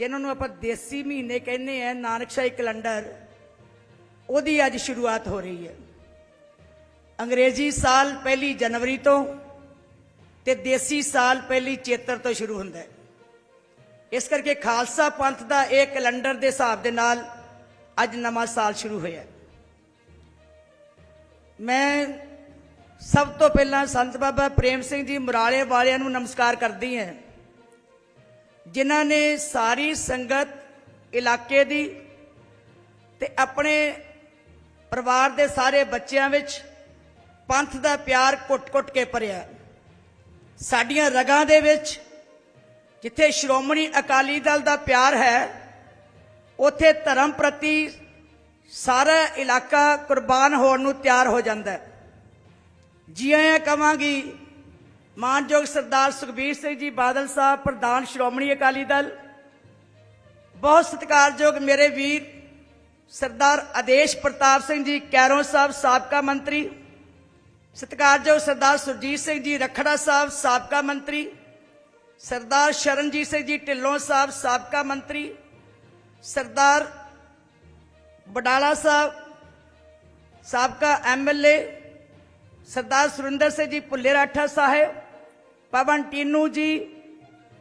ਜਿਨ੍ਹਾਂ ਨੂੰ ਆਪਾਂ ਦੇਸੀ ਮਹੀਨੇ ਕਹਿੰਦੇ ਆ ਨਾਨਕਸ਼ਾਹੀ ਕੈਲੰਡਰ, ਉਹਦੀ ਅੱਜ ਸ਼ੁਰੂਆਤ ਹੋ ਰਹੀ ਹੈ। ਅੰਗਰੇਜ਼ੀ ਸਾਲ ਪਹਿਲੀ ਜਨਵਰੀ ਤੋਂ ਤੇ ਦੇਸੀ ਸਾਲ ਪਹਿਲੀ ਚੇਤਰ ਤੋਂ ਸ਼ੁਰੂ ਹੁੰਦਾ ਹੈ। ਇਸ ਕਰਕੇ ਖਾਲਸਾ ਪੰਥ ਦਾ ਇਹ ਕੈਲੰਡਰ ਦੇ ਹਿਸਾਬ ਦੇ ਨਾਲ ਅੱਜ ਨਵਾਂ ਸਾਲ ਸ਼ੁਰੂ ਹੋਇਆ ਮੈਂ ਸਭ ਤੋਂ ਪਹਿਲਾਂ ਸੰਤ ਬਾਬਾ ਪ੍ਰੇਮ ਸਿੰਘ ਜੀ ਮੁਰਾਲੇ ਵਾਲਿਆਂ ਨੂੰ ਨਮਸਕਾਰ ਕਰਦੀ ਹਾਂ। ਜਿਨ੍ਹਾਂ ਨੇ ਸਾਰੀ ਸੰਗਤ ਇਲਾਕੇ ਦੀ ਤੇ ਆਪਣੇ ਪਰਿਵਾਰ ਦੇ ਸਾਰੇ ਬੱਚਿਆਂ ਵਿੱਚ ਪੰਥ ਦਾ ਪਿਆਰ ਕੁੱਟ-ਕੁੱਟ ਕੇ ਭਰਿਆ। ਸਾਡੀਆਂ ਰਗਾਂ ਦੇ ਵਿੱਚ ਜਿੱਥੇ ਸ਼੍ਰੋਮਣੀ ਅਕਾਲੀ ਦਲ ਦਾ ਪਿਆਰ ਹੈ, ਉੱਥੇ ਧਰਮ ਪ੍ਰਤੀ ਸਾਰਾ ਇਲਾਕਾ ਕੁਰਬਾਨ ਹੋਣ ਨੂੰ ਤਿਆਰ ਹੋ ਜਾਂਦਾ ਹੈ। ਜੀ ਆਇਆਂ ਕਵਾਂਗੀ ਮਾਨਯੋਗ ਸਰਦਾਰ ਸੁਖਬੀਰ ਸਿੰਘ ਜੀ ਬਾਦਲ ਸਾਹਿਬ, ਪ੍ਰਧਾਨ ਸ਼੍ਰੋਮਣੀ ਅਕਾਲੀ ਦਲ, ਬਹੁਤ ਸਤਿਕਾਰਯੋਗ ਮੇਰੇ ਵੀਰ ਸਰਦਾਰ ਆਦੇਸ਼ ਪ੍ਰਤਾਪ ਸਿੰਘ ਜੀ, ਕੈਰੋਂ ਸਾਹਿਬ, ਸਾਬਕਾ ਮੰਤਰੀ, ਸਤਿਕਾਰਯੋਗ ਸਰਦਾਰ ਸੁਰਜੀਤ ਸਿੰਘ ਜੀ, ਰਖੜਾ ਸਾਹਿਬ, ਸਾਬਕਾ ਮੰਤਰੀ, ਸਰਦਾਰ ਸ਼ਰਨਜੀਤ ਸਿੰਘ ਜੀ, ਢਿੱਲੋਂ ਸਾਹਿਬ, ਸਾਬਕਾ ਮੰਤਰੀ, ਸਰਦਾਰ ਬਡਾਲਾ ਸਾਹਿਬ, ਸਾਬਕਾ ਐਮਐਲਏ ਸਰਦਾਰ ਸੁਰਿੰਦਰ ਸਿੰਘ ਜੀ ਭੁੱਲੇ ਰਾਠਾ ਸਾਹਿਬ ਪਵਨ ਟੀਨੂ ਜੀ,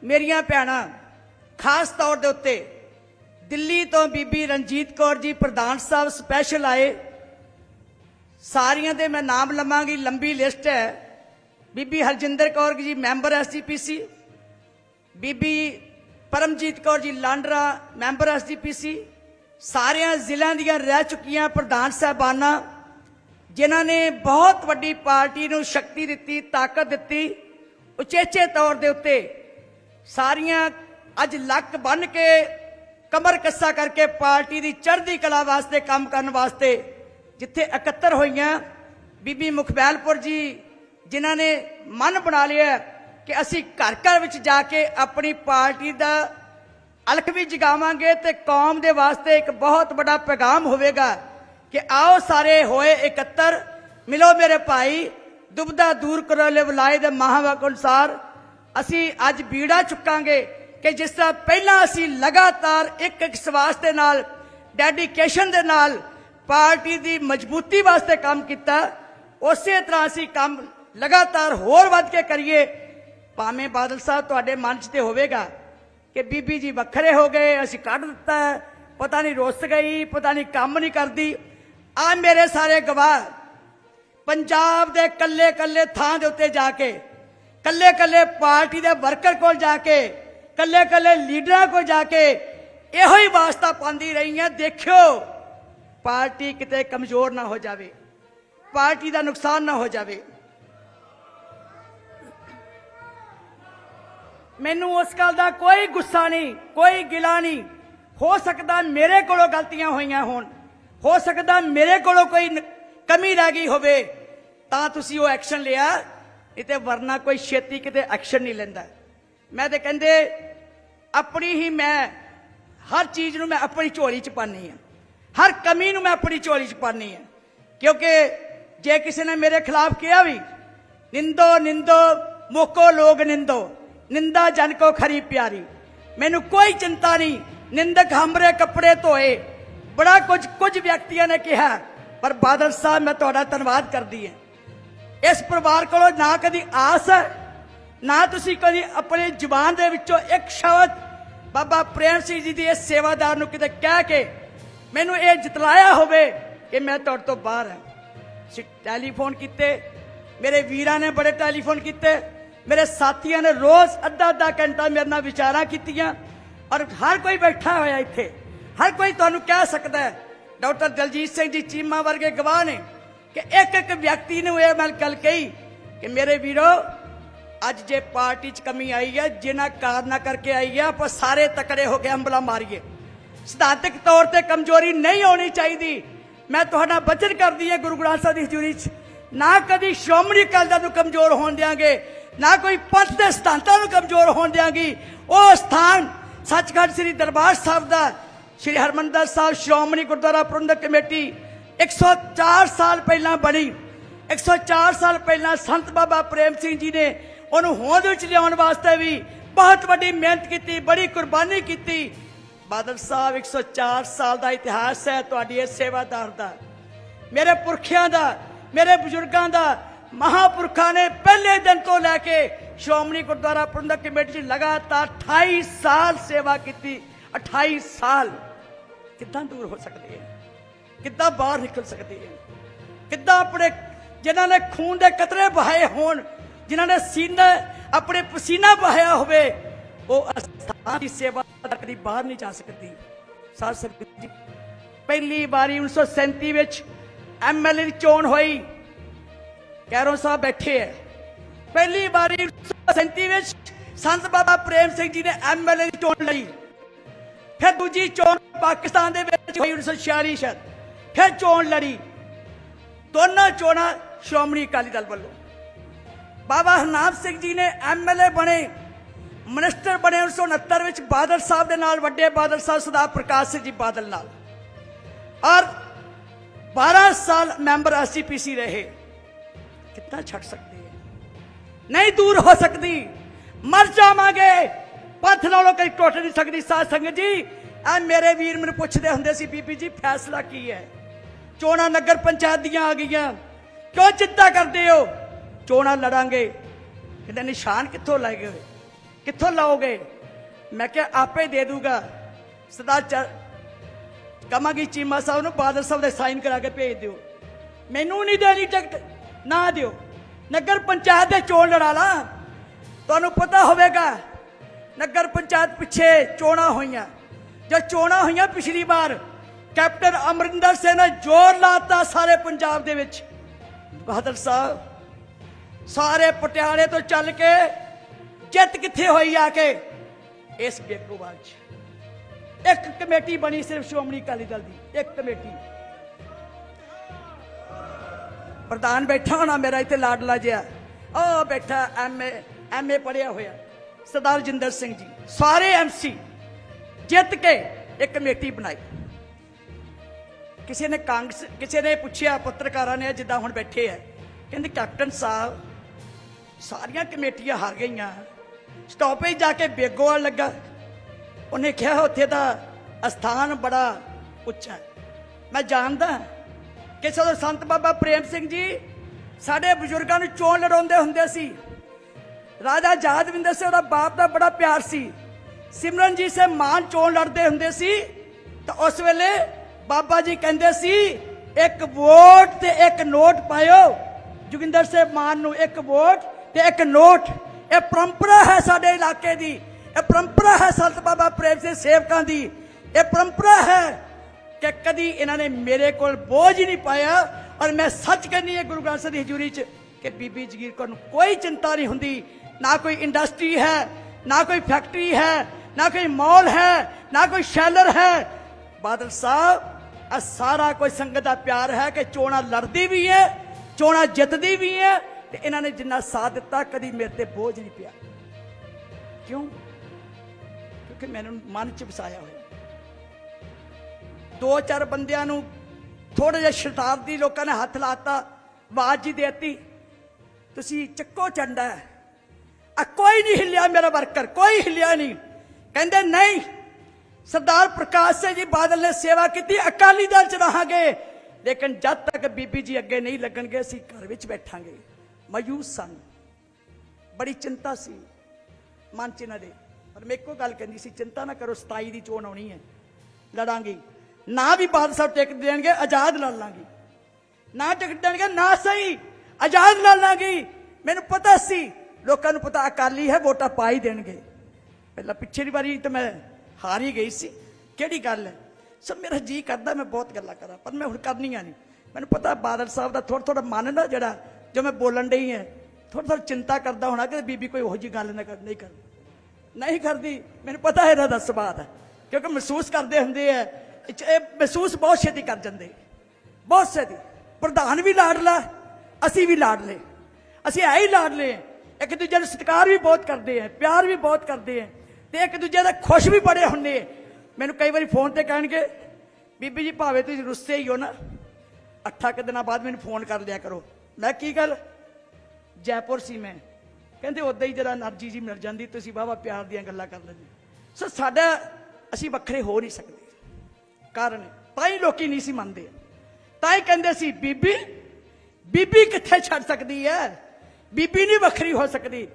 ਮੇਰੀਆਂ ਭੈਣਾਂ, ਖਾਸ ਤੌਰ ਦੇ ਉੱਤੇ ਦਿੱਲੀ ਤੋਂ ਬੀਬੀ ਰਣਜੀਤ ਕੌਰ ਜੀ ਪ੍ਰਧਾਨ ਸਾਹਿਬ ਸਪੈਸ਼ਲ ਆਏ। ਸਾਰੀਆਂ ਦੇ ਮੈਂ ਨਾਮ ਲਵਾਂਗੀ, ਲੰਬੀ ਲਿਸਟ ਹੈ। ਬੀਬੀ ਹਰਜਿੰਦਰ ਕੌਰ ਜੀ ਮੈਂਬਰ ਐਸਜੀਪੀਸੀ ਬੀਬੀ ਪਰਮਜੀਤ ਕੌਰ ਜੀ ਲਾਂਡਰਾ ਮੈਂਬਰ ਐਸਜੀਪੀਸੀ ਸਾਰਿਆਂ ਜ਼ਿਲ੍ਹਿਆਂ ਦੀਆਂ ਰਹਿ ਚੁੱਕੀਆਂ ਪ੍ਰਧਾਨ ਸਾਹਿਬਾਨਾਂ, ਜਿਨ੍ਹਾਂ ਨੇ ਬਹੁਤ ਵੱਡੀ ਪਾਰਟੀ ਨੂੰ ਸ਼ਕਤੀ ਦਿੱਤੀ, ਤਾਕਤ ਦਿੱਤੀ। ਉਚੇਚੇ ਤੌਰ ਦੇ ਉੱਤੇ ਸਾਰੀਆਂ ਅੱਜ ਲੱਕ ਬੰਨ ਕੇ ਕਮਰ ਕੱਸਾ ਕਰਕੇ ਪਾਰਟੀ ਦੀ ਚੜ੍ਹਦੀ ਕਲਾ ਵਾਸਤੇ, ਕੰਮ ਕਰਨ ਵਾਸਤੇ ਜਿੱਥੇ ਇਕੱਤਰ ਹੋਈਆਂ ਬੀਬੀ ਮੁਖਬੈਲਪੁਰ ਜੀ, ਜਿਨ੍ਹਾਂ ਨੇ ਮਨ ਬਣਾ ਲਿਆ ਕਿ ਅਸੀਂ ਘਰ ਘਰ ਵਿੱਚ ਜਾ ਕੇ ਆਪਣੀ ਪਾਰਟੀ ਦਾ ਅਲਖ ਵੀ ਜਗਾਵਾਂਗੇ ਤੇ ਕੌਮ ਦੇ ਵਾਸਤੇ ਇੱਕ ਬਹੁਤ ਵੱਡਾ ਪੈਗਾਮ ਹੋਵੇਗਾ ਕਿ ਆਓ ਸਾਰੇ ਹੋਏ ਇਕੱਤਰ, ਮਿਲੋ ਮੇਰੇ ਭਾਈ ਦੁਬਦਾ ਦੂਰ ਕਰੋ ਲੈ ਵਲਾਏ ਦੇ ਮਹਾਵਾਕ ਅਨੁਸਾਰ। ਅਸੀਂ ਅੱਜ ਬੀੜਾ ਚੁੱਕਾਂਗੇ ਕਿ ਜਿਸ ਤਰ੍ਹਾਂ ਪਹਿਲਾਂ ਅਸੀਂ ਲਗਾਤਾਰ ਇੱਕ ਇੱਕ ਸਵਾਸ ਦੇ ਨਾਲ, ਡੈਡੀਕੇਸ਼ਨ ਦੇ ਨਾਲ ਪਾਰਟੀ ਦੀ ਮਜ਼ਬੂਤੀ ਵਾਸਤੇ ਕੰਮ ਕੀਤਾ, ਉਸੇ ਤਰ੍ਹਾਂ ਅਸੀਂ ਕੰਮ ਲਗਾਤਾਰ ਹੋਰ ਵੱਧ ਕੇ ਕਰੀਏ। ਭਾਵੇਂ ਬਾਦਲ ਸਾਹਿਬ ਤੁਹਾਡੇ ਮਨ 'ਚ ਤੇ ਹੋਵੇਗਾ ਕਿ ਬੀਬੀ ਜੀ ਵੱਖਰੇ ਹੋ ਗਏ, ਅਸੀਂ ਕੱਢ ਦਿੱਤਾ, ਪਤਾ ਨਹੀਂ ਰੁੱਸ ਗਈ, ਪਤਾ ਨਹੀਂ ਕੰਮ ਨਹੀਂ ਕਰਦੀ। ਆ ਮੇਰੇ ਸਾਰੇ ਗਵਾਹ ਪੰਜਾਬ ਦੇ ਕੱਲੇ ਕੱਲੇ ਥਾਂ ਦੇ ਉੱਤੇ ਜਾ ਕੇ, ਕੱਲੇ ਕੱਲੇ ਪਾਰਟੀ ਦੇ ਵਰਕਰ ਕੋਲ ਜਾ ਕੇ, ਕੱਲੇ ਕੱਲੇ ਲੀਡਰਾਂ ਕੋਲ ਜਾ ਕੇ ਇਹੋ ਹੀ ਵਾਸਤਾ ਪਾਉਂਦੀ ਰਹੀ ਹੈ। ਦੇਖਿਓ, ਪਾਰਟੀ ਕਿਤੇ ਕਮਜ਼ੋਰ ਨਾ ਹੋ ਜਾਵੇ, ਪਾਰਟੀ ਦਾ ਨੁਕਸਾਨ ਨਾ ਹੋ ਜਾਵੇ। ਮੈਨੂੰ ਉਸ ਗੱਲ ਦਾ ਕੋਈ ਗੁੱਸਾ ਨਹੀਂ, ਕੋਈ ਗਿਲਾ ਨਹੀਂ। ਹੋ ਸਕਦਾ ਮੇਰੇ ਕੋਲੋਂ ਗਲਤੀਆਂ ਹੋਈਆਂ ਹੋਣ, ਹੋ ਸਕਦਾ ਮੇਰੇ ਕੋਲੋਂ ਕੋਈ ਕਮੀ ਰਹਿ ਗਈ ਹੋਵੇ। ਤਾਂ ਤੁਸੀਂ ਉਹ ਐਕਸ਼ਨ ਲਿਆ ਨਹੀਂ ਤੇ ਵਰਨਾ ਕੋਈ ਛੇਤੀ ਕਿਤੇ ਐਕਸ਼ਨ ਨਹੀਂ ਲੈਂਦਾ। ਮੈਂ ਤੇ ਕਹਿੰਦੇ, ਆਪਣੀ ਹੀ ਮੈਂ, ਹਰ ਚੀਜ਼ ਨੂੰ ਮੈਂ ਆਪਣੀ ਝੋਲੀ 'ਚ ਪਾਣੀ ਆ ਹਰ ਕਮੀ ਨੂੰ ਮੈਂ ਆਪਣੀ ਝੋਲੀ 'ਚ ਪਾਣੀ ਆ ਕਿਉਂਕਿ ਜੇ ਕਿਸੇ ਨੇ ਮੇਰੇ ਖਿਲਾਫ ਕਿਹਾ ਵੀ, ਨਿੰਦੋ ਨਿੰਦੋ, ਮੋਕੋ ਲੋਗ ਨਿੰਦੋ, ਨਿੰਦਾ ਜਨ ਕੋ ਖਰੀ ਪਿਆਰੀ। ਮੈਨੂੰ ਕੋਈ ਚਿੰਤਾ ਨਹੀਂ, ਨਿੰਦਕ ਹਮਰੇ ਕੱਪੜੇ ਧੋਏ। ਬੜਾ ਕੁਝ ਕੁਝ ਵਿਅਕਤੀਆਂ ਨੇ ਕਿਹਾ, ਪਰ ਬਾਦਲ ਸਾਹਿਬ, ਮੈਂ ਤੁਹਾਡਾ ਧੰਨਵਾਦ ਕਰਦੀ ਹਾਂ। ਇਸ ਪਰਿਵਾਰ ਕੋਲੋਂ ਨਾ ਕਦੀ ਆਸ ਹੈ, ਨਾ ਤੁਸੀਂ ਕਦੀ ਆਪਣੇ ਜ਼ੁਬਾਨ ਦੇ ਵਿੱਚੋਂ ਇੱਕ ਸ਼ਬਦ। ਬਾਬਾ ਪ੍ਰੇਮ ਸਿੰਘ ਜੀ ਦੀ ਇਸ ਸੇਵਾਦਾਰ ਨੂੰ ਕਿਤੇ ਕਹਿ ਕੇ ਮੈਨੂੰ ਇਹ ਜਿਤਲਾਇਆ ਹੋਵੇ ਕਿ ਮੈਂ ਤੁਹਾਡੇ ਤੋਂ ਬਾਹਰ ਹਾਂ। ਅਸੀਂ ਟੈਲੀਫੋਨ ਕੀਤੇ, ਮੇਰੇ ਵੀਰਾਂ ਨੇ ਬੜੇ ਟੈਲੀਫੋਨ ਕੀਤੇ, ਮੇਰੇ ਸਾਥੀਆਂ ਨੇ ਰੋਜ਼ ਅੱਧਾ ਅੱਧਾ ਘੰਟਾ ਮੇਰੇ ਨਾਲ ਵਿਚਾਰਾਂ ਕੀਤੀਆਂ ਔਰ ਹਰ ਕੋਈ ਬੈਠਾ ਹੋਇਆ ਇੱਥੇ। ਹਰ ਕੋਈ ਤੁਹਾਨੂੰ ਕਹਿ ਸਕਦਾ ਹੈ, ਡਾਕਟਰ ਦਲਜੀਤ ਸਿੰਘ ਜੀ ਚੀਮਾ ਵਰਗੇ ਗਵਾਹ ਨੇ। ਕਿ ਇੱਕ ਇੱਕ ਵਿਅਕਤੀ ਨੂੰ ਇਹ ਮੈਂ ਗੱਲ ਕਹੀ ਕਿ ਮੇਰੇ ਵੀਰੋ, ਅੱਜ ਜੇ ਪਾਰਟੀ 'ਚ ਕਮੀ ਆਈ ਹੈ, ਜਿਨ੍ਹਾਂ ਕਾਰਨਾਂ ਕਰਕੇ ਆਈ ਹੈ, ਆਪਾਂ ਸਾਰੇ ਤਕੜੇ ਹੋ ਕੇ ਅੰਬਲਾ ਮਾਰੀਏ। ਸਿਧਾਂਤਕ ਤੌਰ ਤੇ ਕਮਜ਼ੋਰੀ ਨਹੀਂ ਹੋਣੀ ਚਾਹੀਦੀ। ਮੈਂ ਤੁਹਾਡਾ ਬਚਨ ਕਰਦੀ ਹਾਂ ਗੁਰੂ ਗ੍ਰੰਥ ਸਾਹਿਬ ਦੀ ਹਜ਼ੂਰੀ 'ਚ। ਨਾ ਕਦੀ ਸ਼੍ਰੋਮਣੀ ਅਕਾਲੀ ਦਲ ਨੂੰ ਕਮਜ਼ੋਰ ਹੋਣ ਦਿਆਂਗੇ, ਨਾ ਕੋਈ ਪੰਥ ਦੇ ਸਿਧਾਂਤਾਂ ਨੂੰ ਕਮਜ਼ੋਰ ਹੋਣ ਦਿਆਂਗੀ। ਉਹ ਸਥਾਨ ਸੱਚਖੰਡ ਸ੍ਰੀ ਦਰਬਾਰ ਸਾਹਿਬ ਦਾ, ਸ੍ਰੀ ਹਰਮੰਦਰ ਸਾਹਿਬ ਸ਼੍ਰੋਮਣੀ ਗੁਰਦੁਆਰਾ ਪ੍ਰਬੰਧਕ ਕਮੇਟੀ 104 ਸਾਲ ਪਹਿਲਾਂ ਬਣੀ 104 ਸਾਲ ਪਹਿਲਾਂ ਸੰਤ ਬਾਬਾ ਪ੍ਰੇਮ ਸਿੰਘ ਜੀ ਨੇ ਉਹਨੂੰ ਹੋਂਦ ਵਿੱਚ ਲਿਆਉਣ ਵਾਸਤੇ ਵੀ ਬਹੁਤ ਵੱਡੀ ਮਿਹਨਤ ਕੀਤੀ, ਬੜੀ ਕੁਰਬਾਨੀ ਕੀਤੀ। ਬਾਦਲ ਸਾਹਿਬ 104 ਸਾਲ ਦਾ ਇਤਿਹਾਸ ਹੈ ਤੁਹਾਡੀ ਇਸ ਸੇਵਾਦਾਰ ਦਾ। ਮੇਰੇ ਪੁਰਖਿਆਂ ਦਾ, ਮੇਰੇ ਬਜ਼ੁਰਗਾਂ ਦਾ, ਮਹਾਪੁਰਖਾਂ ਨੇ ਪਹਿਲੇ ਦਿਨ ਤੋਂ ਲੈ ਕੇ ਸ਼੍ਰੋਮਣੀ ਗੁਰਦੁਆਰਾ ਪ੍ਰਬੰਧਕ ਕਮੇਟੀ 'ਚ ਲਗਾਤਾਰ 28 ਸਾਲ ਸੇਵਾ ਕੀਤੀ 28 ਸਾਲ। ਕਿੱਦਾਂ ਦੂਰ ਹੋ ਸਕਦੇ ਹੈ? ਕਿੱਦਾਂ ਬਾਹਰ ਨਿਕਲ ਸਕਦੇ ਹੈ? ਕਿੱਦਾਂ ਆਪਣੇ ਜਿਨ੍ਹਾਂ ਨੇ ਖੂਨ ਦੇ ਕਤਰੇ ਬਹਾਏ ਹੋਣ, ਜਿਨ੍ਹਾਂ ਨੇ ਸੀਨਾ ਆਪਣੇ ਪਸੀਨਾ ਬਹਾਇਆ ਹੋਵੇ, ਉਹ ਅਸਥਾਨ ਦੀ ਸੇਵਾ ਕਦੀ ਬਾਹਰ ਨਹੀਂ ਜਾ ਸਕਦੀ। ਸਾਧ ਸੰਗਤ ਜੀ, ਪਹਿਲੀ ਵਾਰੀ 1937 ਵਿੱਚ ਐਮਐਲਏ ਦੀ ਚੋਣ ਹੋਈ। ਕੈਰੋਂ ਸਾਹਿਬ ਬੈਠੇ ਹੈ। ਪਹਿਲੀ ਵਾਰੀ 1937 ਵਿੱਚ ਸੰਤ ਬਾਬਾ ਪ੍ਰੇਮ ਸਿੰਘ ਜੀ ਨੇ ਐਮਐਲਏ ਦੀ ਚੋਣ ਲਈ। ਫਿਰ ਦੂਜੀ ਚੋਣ ਪਾਕਿਸਤਾਨ ਦੇ ਵਿੱਚ ਹੋਈ 1946 ਸ਼ਾਇਦ। ਫਿਰ ਚੋਣ ਲੜੀ। ਦੋਨਾਂ ਚੋਣਾਂ ਸ਼੍ਰੋਮਣੀ ਅਕਾਲੀ ਦਲ ਵੱਲੋਂ। ਬਾਬਾ ਹਰਨਾਮ ਸਿੰਘ ਜੀ ਨੇ ਐਮਐਲਏ ਬਣੇ, ਮਿਨਿਸਟਰ ਬਣੇ 1969 ਵਿੱਚ ਬਾਦਲ ਸਾਹਿਬ ਦੇ ਨਾਲ, ਵੱਡੇ ਬਾਦਲ ਸਾਹਿਬ ਸਰਦਾਰ ਪ੍ਰਕਾਸ਼ ਸਿੰਘ ਜੀ ਬਾਦਲ ਨਾਲ। ਔਰ 12 ਸਾਲ ਮੈਂਬਰ ਐਸਜੀਪੀਸੀ ਰਹੇ। ਕਿੱਦਾਂ ਛੱਡ ਸਕਦੇ ਹੈ ਨਹੀਂ ਦੂਰ ਹੋ ਸਕਦੀ। ਮਰ ਜਾਵਾਂਗੇ। ਪੰਥ ਨਾਲੋਂ ਕਈ ਟੁੱਟ ਨਹੀਂ ਸਕਦੀ। ਸਾਧ ਸੰਗਤ ਜੀ ਆ ਮੇਰੇ ਵੀਰ ਮੈਨੂੰ ਪੁੱਛਦੇ ਹੁੰਦੇ ਸੀ, ਬੀਬੀ ਜੀ, ਫੈਸਲਾ ਕੀ ਹੈ? ਚੋਣਾਂ ਨਗਰ ਪੰਚਾਇਤ ਦੀਆਂ ਆ ਗਈਆਂ। ਕਿਉਂ ਚਿੰਤਾ ਕਰਦੇ ਹੋ? ਚੋਣਾਂ ਲੜਾਂਗੇ। ਇਹਦਾ ਨਿਸ਼ਾਨ ਕਿੱਥੋਂ ਲਾਏਗੇ ਹੋਏ ਕਿੱਥੋਂ ਲਾਓਗੇ? ਮੈਂ ਕਿਹਾ ਆਪੇ ਦੇ ਦੂਗਾ। ਸਦਾ ਚ ਕਮਾਂਗੀ ਚੀਮਾ ਸਾਹਿਬ ਨੂੰ ਬਾਦਲ ਸਾਹਿਬ ਦੇ ਸਾਈਨ ਕਰਾ ਕੇ ਭੇਜ ਦਿਓ। ਮੈਨੂੰ ਨਹੀਂ ਦੇਣੀ ਟਿਕਟ। ਨਾ ਦਿਓ। ਨਗਰ ਪੰਚਾਇਤ ਦੇ ਚੋਣ ਲੜਾ ਲਾ। ਤੁਹਾਨੂੰ ਪਤਾ ਹੋਵੇਗਾ, ਨਗਰ ਪੰਚਾਇਤ ਪਿੱਛੇ ਚੋਣਾਂ ਹੋਈਆਂ। ਜਾਂ ਚੋਣਾਂ ਹੋਈਆਂ ਪਿਛਲੀ ਵਾਰ ਕੈਪਟਨ ਅਮਰਿੰਦਰ ਸਿੰਘ ਨੇ ਜ਼ੋਰ ਲਾਤਾ ਸਾਰੇ ਪੰਜਾਬ ਦੇ ਵਿੱਚ। ਬਹਾਦਰ ਸਾਹਿਬ, ਸਾਰੇ ਪਟਿਆਲੇ ਤੋਂ ਚੱਲ ਕੇ ਜਿੱਤ ਕਿੱਥੇ ਹੋਈ ਆ ਕੇ? ਇਸ ਬੇਕੂਵਾਲ 'ਚ। ਇੱਕ ਕਮੇਟੀ ਬਣੀ ਸਿਰਫ ਸ਼੍ਰੋਮਣੀ ਅਕਾਲੀ ਦਲ ਦੀ, ਇੱਕ ਕਮੇਟੀ। ਪ੍ਰਧਾਨ ਬੈਠਾ ਹੋਣਾ ਮੇਰਾ, ਇੱਥੇ ਲਾਡਲਾ ਜਿਹਾ। ਉਹ ਬੈਠਾ ਐਮਏ ਐਮਏ ਪੜਿਆ ਹੋਇਆ। ਸਰਦਾਰ ਜਿੰਦਰ ਸਿੰਘ ਜੀ, ਸਾਰੇ ਐਮਸੀ ਜਿੱਤ ਕੇ ਇੱਕ ਕਮੇਟੀ ਬਣਾਈ। ਕਿਸੇ ਨੇ ਕਾਂਗਰਸ, ਕਿਸੇ ਨੇ ਪੁੱਛਿਆ ਪੱਤਰਕਾਰਾਂ ਨੇ ਜਿੱਦਾਂ ਹੁਣ ਬੈਠੇ ਆ। ਕਹਿੰਦੇ ਕੈਪਟਨ ਸਾਹਿਬ, ਸਾਰੀਆਂ ਕਮੇਟੀਆਂ ਹਾਰ ਗਈਆਂ। ਸਟਾਪੇਜ ਜਾ ਕੇ ਬੇਗੋਵਾਲ ਲੱਗਾ। ਉਹਨੇ ਕਿਹਾ ਉੱਥੇ ਦਾ ਅਸਥਾਨ ਬੜਾ ਉੱਚਾ। ਹੈ ਮੈਂ ਜਾਣਦਾ ਕਿ ਜਦੋਂ ਸੰਤ ਬਾਬਾ ਪ੍ਰੇਮ ਸਿੰਘ ਜੀ ਸਾਡੇ ਬਜ਼ੁਰਗਾਂ ਨੂੰ ਚੋਣ ਲੜਾਉਂਦੇ ਹੁੰਦੇ ਸੀ, ਰਾਜਾ ਜਾਦਵਿੰਦਰ ਸਿੰਘ ਉਹਦਾ ਬਾਪ ਦਾ ਬੜਾ ਪਿਆਰ ਸੀ। ਸਿਮਰਨ ਜੀ ਸੇ ਮਾਨ ਚੋਣ ਲੜਦੇ ਹੁੰਦੇ ਸੀ, ਤਾਂ ਉਸ ਵੇਲੇ ਬਾਬਾ ਜੀ ਕਹਿੰਦੇ ਸੀ, ਇੱਕ ਵੋਟ ਤੇ ਇੱਕ ਨੋਟ ਪਾਇਓ। ਜੋਗਿੰਦਰ ਸਿੰਘ ਮਾਨ ਨੂੰ ਇੱਕ ਵੋਟ ਤੇ ਇੱਕ ਨੋਟ। ਇਹ ਪਰੰਪਰਾ ਹੈ ਸਾਡੇ ਇਲਾਕੇ ਦੀ। ਇਹ ਪਰੰਪਰਾ ਹੈ ਸੰਤ ਬਾਬਾ ਪ੍ਰੇਮ ਸਿੰਘ ਸੇਵਕਾਂ ਦੀ। ਇਹ ਪਰੰਪਰਾ ਹੈ ਕਿ ਕਦੀ ਇਹਨਾਂ ਨੇ ਮੇਰੇ ਕੋਲ ਬੋਝ ਹੀ ਨਹੀਂ ਪਾਇਆ। ਔਰ ਮੈਂ ਸੱਚ ਕਹਿੰਦੀ ਹਾਂ ਗੁਰੂ ਗ੍ਰੰਥ ਸਾਹਿਬ ਦੀ ਹਜ਼ੂਰੀ 'ਚ ਕਿ ਬੀਬੀ ਜਗੀਰ ਕੌਰ ਨੂੰ ਕੋਈ ਚਿੰਤਾ ਨਹੀਂ ਹੁੰਦੀ। ਨਾ ਕੋਈ ਇੰਡਸਟਰੀ ਹੈ, ਨਾ ਕੋਈ ਫੈਕਟਰੀ ਹੈ, ਨਾ ਕੋਈ ਮਾਲ ਹੈ, ਨਾ ਕੋਈ ਸ਼ੈਲਰ ਹੈ। ਬਾਦਲ ਸਾਹਿਬ ਆ ਸਾਰਾ ਕੋਈ ਸੰਗਤ ਦਾ ਪਿਆਰ ਹੈ ਕਿ ਚੋਣਾ ਲੜਦੀ ਵੀ ਹੈ, ਚੋਣਾ ਜਿੱਤਦੀ ਵੀ ਹੈ ਤੇ ਇਹਨਾਂ ਨੇ ਜਿੰਨਾ ਸਾਥ ਦਿੱਤਾ, ਕਦੀ ਮੇਰੇ ਤੇ ਬੋਝ ਨਹੀਂ ਪਿਆ। ਕਿਉਂ? ਕਿਉਂਕਿ ਮੈਨੂੰ ਮਨ ਚ ਵਸਾਇਆ ਹੋਇਆ। ਦੋ ਚਾਰ ਬੰਦਿਆਂ ਨੂੰ ਥੋੜਾ ਜਿਹਾ ਸ਼ਤਾਬਦੀ ਲੋਕਾਂ ਨੇ ਹੱਥ ਲਾਤਾ, ਆਵਾਜ਼ ਜੀ ਦੇਤੀ, ਤੁਸੀਂ ਚੱਕੋ ਚੰਡਾ ਹੈ। ਆ ਕੋਈ ਨਹੀਂ ਹਿੱਲਿਆ ਮੇਰਾ ਵਰਕਰ, ਕੋਈ ਹਿੱਲਿਆ ਨਹੀਂ। ਕਹਿੰਦੇ, ਨਹੀਂ ਸਰਦਾਰ ਪ੍ਰਕਾਸ਼ ਸਿੰਘ ਜੀ ਬਾਦਲ ਨੇ ਸੇਵਾ ਕੀਤੀ, ਅਕਾਲੀ ਦਲ ਚ ਰਹਾਂਗੇ। ਲੇਕਿਨ ਜਦ ਤੱਕ ਬੀਬੀ ਜੀ ਅੱਗੇ ਨਹੀਂ ਲੱਗਣਗੇ, ਅਸੀਂ ਘਰ ਵਿੱਚ ਬੈਠਾਂਗੇ। ਮਾਯੂਸ ਸਨ। ਬੜੀ ਚਿੰਤਾ ਸੀ। ਮਨ ਚ ਇਹਨਾਂ ਦੇ। ਪਰ ਮੈਂ ਇੱਕੋ ਗੱਲ ਕਹਿੰਦੀ ਸੀ, ਚਿੰਤਾ ਨਾ ਕਰੋ 27 ਦੀ ਚੋਣ ਆਉਣੀ ਹੈ। ਲੜਾਂਗੇ। ਨਾ ਵੀ ਬਾਦਲ ਸਾਹਿਬ ਟਿਕਟ ਦੇਣਗੇ, ਆਜ਼ਾਦ ਲੜ ਲਾਂਗੇ। ਨਾ ਟਿਕਟ ਦੇਣਗੇ, ਨਾ ਸਹੀ, ਆਜ਼ਾਦ ਲੜ ਲਾਂਗੇ। ਮੈਨੂੰ ਪਤਾ ਸੀ, ਲੋਕਾਂ ਨੂੰ ਪਤਾ ਅਕਾਲੀ ਹੈ, ਵੋਟਾਂ ਪਾ ਹੀ ਦੇਣਗੇ। ਪਹਿਲਾਂ ਪਿੱਛੇ ਦੀ ਵਾਰੀ ਤਾਂ ਮੈਂ ਹਾਰ ਹੀ ਗਈ ਸੀ। ਕਿਹੜੀ ਗੱਲ ਹੈ? ਸੋ ਮੇਰਾ ਜੀ ਕਰਦਾ, ਮੈਂ ਬਹੁਤ ਗੱਲਾਂ ਕਰਾਂ, ਪਰ ਮੈਂ ਹੁਣ ਕਰਨੀਆਂ ਨਹੀਂ। ਮੈਨੂੰ ਪਤਾ ਬਾਦਲ ਸਾਹਿਬ ਦਾ ਥੋੜਾ ਥੋੜਾ ਮਨ ਨਾ ਜਿਹੜਾ, ਜੋ ਮੈਂ ਬੋਲਣ ਡਈ ਹੈ ਥੋੜਾ ਥੋੜਾ ਚਿੰਤਾ ਕਰਦਾ ਹੋਣਾ ਕਿ ਬੀਬੀ ਕੋਈ ਉਹੋ ਜੀ ਗੱਲ ਨਾ ਕਰ, ਨਹੀਂ ਕਰਦੀ। ਨਹੀਂ ਕਰਦੀ, ਮੈਨੂੰ ਪਤਾ ਹੈ ਇਹਨਾਂ ਦਾ ਸੁਭਾਅ ਹੈ ਕਿਉਂਕਿ ਮਹਿਸੂਸ ਕਰਦੇ ਹੁੰਦੇ ਆ ਇਹ ਮਹਿਸੂਸ ਬਹੁਤ ਛੇਤੀ ਕਰ ਜਾਂਦੇ। ਬਹੁਤ ਛੇਤੀ। ਪ੍ਰਧਾਨ ਵੀ ਲਾਡਲਾ ਅਸੀਂ ਵੀ ਲਾਡਲੇ ਅਸੀਂ ਐ ਹੀ ਲਾਡਲੇ ਹਾਂ। ਇੱਕ ਦੂਜੇ ਨੂੰ ਸਤਿਕਾਰ ਵੀ ਬਹੁਤ ਕਰਦੇ ਆ, ਪਿਆਰ ਵੀ ਬਹੁਤ ਕਰਦੇ ਆ। ਤੇ ਇੱਕ ਦੂਜੇ ਦੇ ਖੁਸ਼ ਵੀ ਬੜੇ ਹੁੰਦੇ ਹੁੰਨੇ ਮੈਨੂੰ ਕਈ ਵਾਰੀ ਫੋਨ ਤੇ ਕਹਿਣਗੇ, ਬੀਬੀ ਜੀ ਭਾਵੇਂ ਤੁਸੀਂ ਰੁੱਸੇ ਹੀ ਹੋ ਨਾ, ਅੱਠਾ ਕਿ ਦਿਨਾਂ ਬਾਅਦ ਮੈਨੂੰ ਫੋਨ ਕਰ ਲਿਆ ਕਰੋ। ਮੈਂ ਕੀ ਗੱਲ? ਜੈਪੁਰ ਸੀ ਮੈਂ। ਕਹਿੰਦੇ ਉਦਾਂ ਹੀ ਜਰਾ એનર્ਜੀ ਜੀ ਮਿਲ ਜਾਂਦੀ, ਤੁਸੀਂ ਬਾਬਾ ਪਿਆਰ ਦੀਆਂ ਗੱਲਾਂ ਕਰ ਲੈਂਦੇ। ਸੋ ਸਾਡਾ, ਅਸੀਂ ਵੱਖਰੇ ਹੋ ਨਹੀਂ ਸਕਦੇ। ਕਾਰਨ, ਤਾਂ ਹੀ ਲੋਕੀ ਨਹੀਂ ਸੀ ਮੰਨਦੇ। ਤਾਂ ਹੀ ਕਹਿੰਦੇ ਸੀ, ਬੀਬੀ ਬੀਬੀ ਕਿੱਥੇ ਛੱਡ ਸਕਦੀ ਹੈ? ਬੀਬੀ ਨਹੀਂ ਵੱਖਰੀ ਹੋ ਸਕਦੀ।